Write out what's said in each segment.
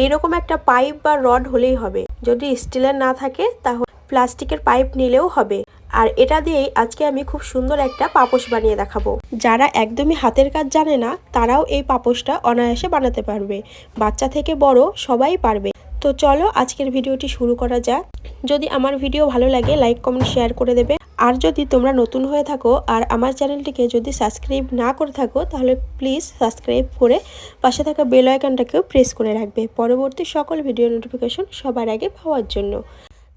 এইরকম একটা পাইপ বা রড হলেই হবে। যদি স্টিলের না থাকে, তাহলে প্লাস্টিকের পাইপ নিলেও হবে। আর এটা দিয়েই আজকে আমি খুব সুন্দর একটা পাপোশ বানিয়ে দেখাবো। যারা একদমই হাতের কাজ জানে না, তারাও এই পাপোশটা অনায়াসে বানাতে পারবে। বাচ্চা থেকে বড় সবাই পারবে। তো চলো আজকের ভিডিওটি শুরু করা যাক। যদি আমার ভিডিও ভালো লাগে লাইক কমেন্ট শেয়ার করে দেবে। আর যদি তোমরা নতুন হয়ে থাকো আর আমার চ্যানেলটিকে যদি সাবস্ক্রাইব না করে থাকো, তাহলে প্লিজ সাবস্ক্রাইব করে পাশে থাকা বেল আইকনটাকেও প্রেস করে রাখবে। পরবর্তী সকল ভিডিও নোটিফিকেশন সবার আগে পাওয়ার জন্য।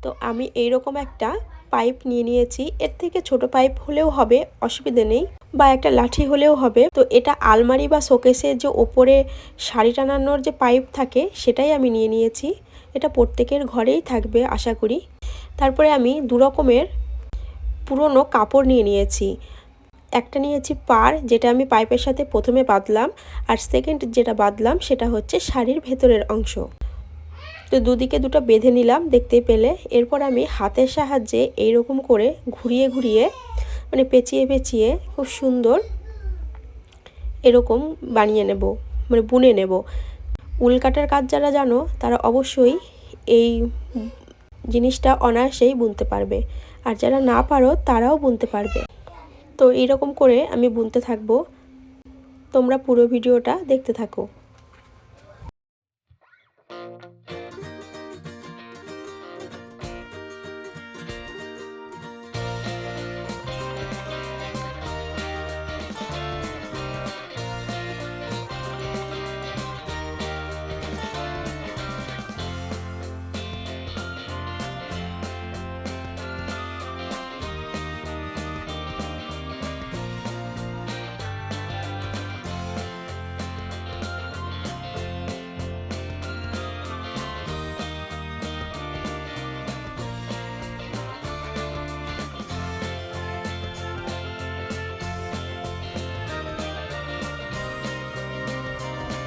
তো আমি এইরকম একটা পাইপ নিয়ে নিয়েছি। এর থেকে ছোট পাইপ হলেও হবে, অসুবিধে নেই। বা একটা লাঠি হলেও হবে। তো এটা আলমারি বা শোকেসের যে ওপরে শাড়ি টানানোর যে পাইপ থাকে, সেটাই আমি নিয়ে নিয়েছি। এটা প্রত্যেকের ঘরেই থাকবে, আশা করি। তারপরে আমি দু রকমের পুরনো কাপড় নিয়ে নিয়েছি। একটা নিয়েছি পার যেটা আমি পাইপের সাথে প্রথমে বাঁধলাম, আর সেকেন্ড যেটা বাঁধলাম, সেটা হচ্ছে শাড়ির ভেতরের অংশ। তো দুদিকে দুটো বেঁধে নিলাম, দেখতে পেলে। এরপর আমি হাতের সাহায্যে এইরকম করে ঘুরিয়ে ঘুরিয়ে মানে পেঁচিয়ে পেঁচিয়ে খুব সুন্দর এরকম বানিয়ে নেব মানে বুনে নেব। উল কাটার কাজ যারা জানো, তারা অবশ্যই এই জিনিসটা অনায়াসেই বুনতে পারবে। আর যারা না পারো, তারাও বুনতে পারবে। তো এরকম করে আমি বুনতে থাকব। তোমরা পুরো ভিডিওটা দেখতে থাকো।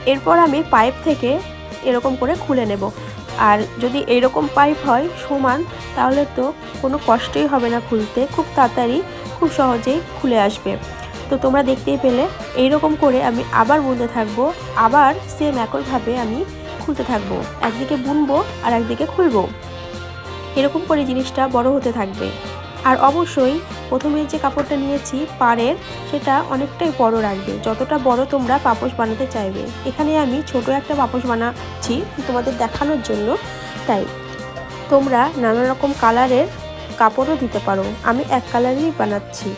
এরপর আমি পাইপ থেকে এরকম করে খুলে নেব। আর যদি এরকম পাইপ হয় সমান, তাহলে তো কোনো কষ্টই হবে না খুলতে। খুব তাড়াতাড়ি, খুব সহজেই খুলে আসবে। তো তোমরা দেখতেই পেলে, এইরকম করে আমি আবার বুনতে থাকব। আবার সেম একইভাবে আমি খুলতে থাকব। একদিকে বুনবো আর একদিকে খুলবো। এরকম করে জিনিসটা বড় হতে থাকবে। আর অবশ্যই প্রথমে যে কাপড়টা নিয়েছি পাড়ের, সেটা অনেকটাই বড় রাখবে। যতটা বড় তোমরা পাপোশ বানাতে চাইবে। এখানে আমি ছোট একটা পাপোশ বানাচ্ছি তোমাদের দেখানোর জন্য। তাই তোমরা নানা রকম কালারের কাপড়ও দিতে পারো। আমি এক কালারেরই বানাচ্ছি।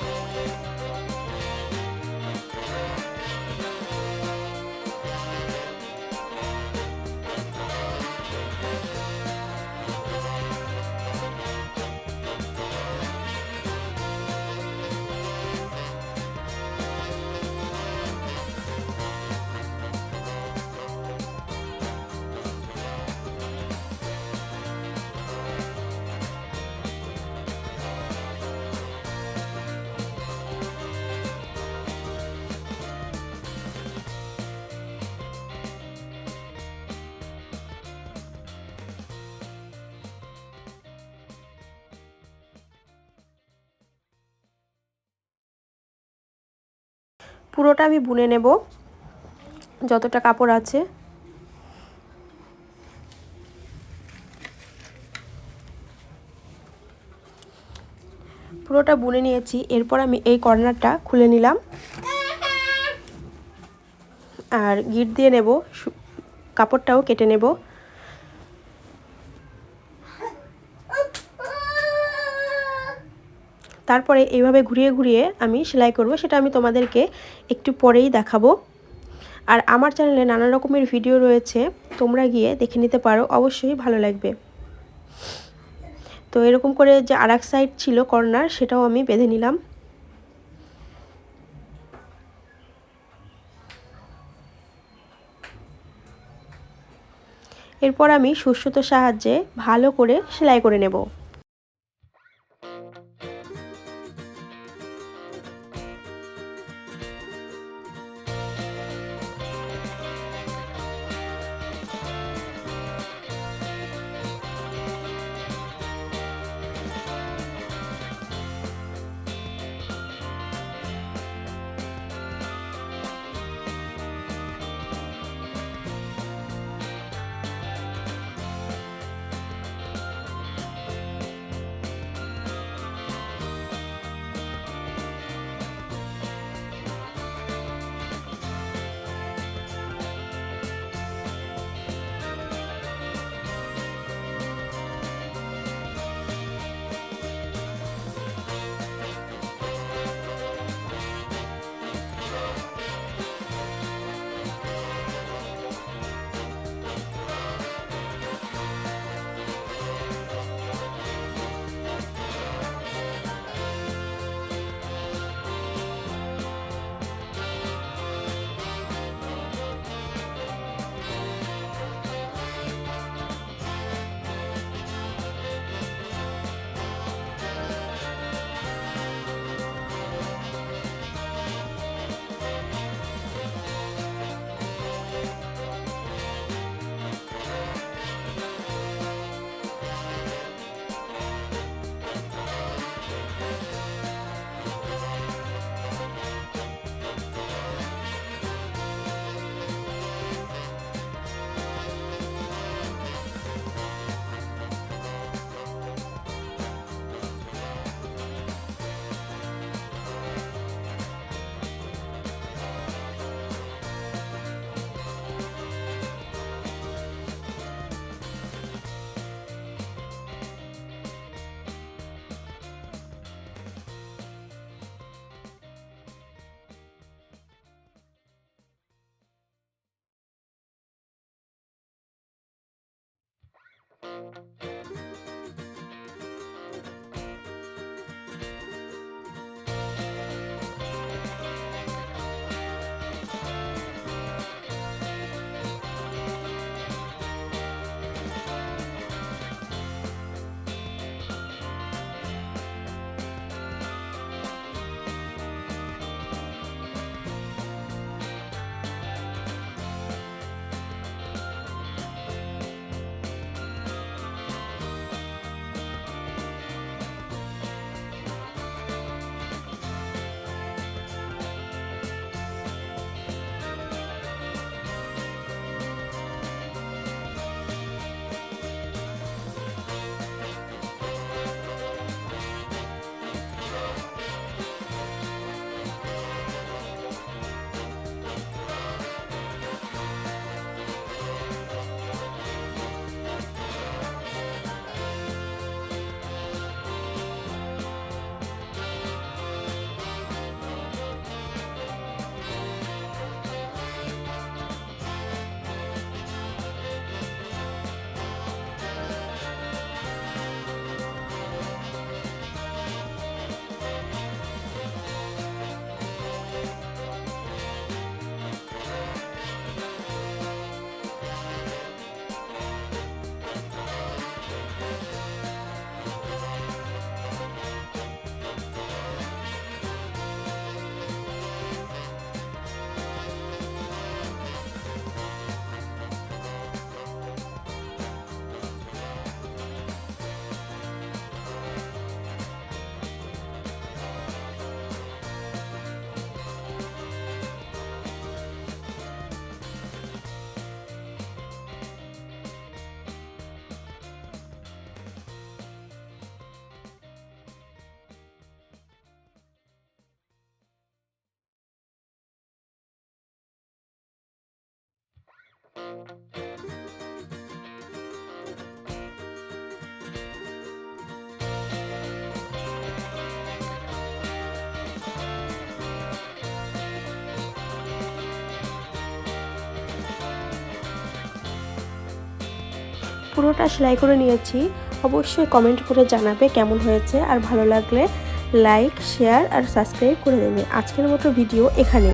পুরোটা আমি বুনে নেব। যতটা কাপড় আছে। পুরোটা বুনে নিয়েছি। এরপর আমি এই কর্নারটা খুলে নিলাম। আর গিট দিয়ে নেব। কাপড়টাও কেটে নেব। তারপরে এইভাবে ঘুরিয়ে ঘুরিয়ে আমি সেলাই করব, সেটা আমি তোমাদেরকে একটু পরেই দেখাবো। আর আমার চ্যানেলে নানা রকমের ভিডিও রয়েছে, তোমরা গিয়ে দেখে নিতে পারো, অবশ্যই ভালো লাগবে। তো এরকম করে যে আর সাইড ছিল কর্নার সেটাও আমি বেঁধে নিলাম। এরপর আমি সুসুতোর সাহায্যে ভালো করে সেলাই করে নেব। পুরোটা সেলাই করে নিয়েছি। অবশ্যই কমেন্ট করে জানাবে কেমন হয়েছে। আর ভালো লাগলে লাইক শেয়ার আর সাবস্ক্রাইব করে দেবে। আজকের মতো ভিডিও এখানে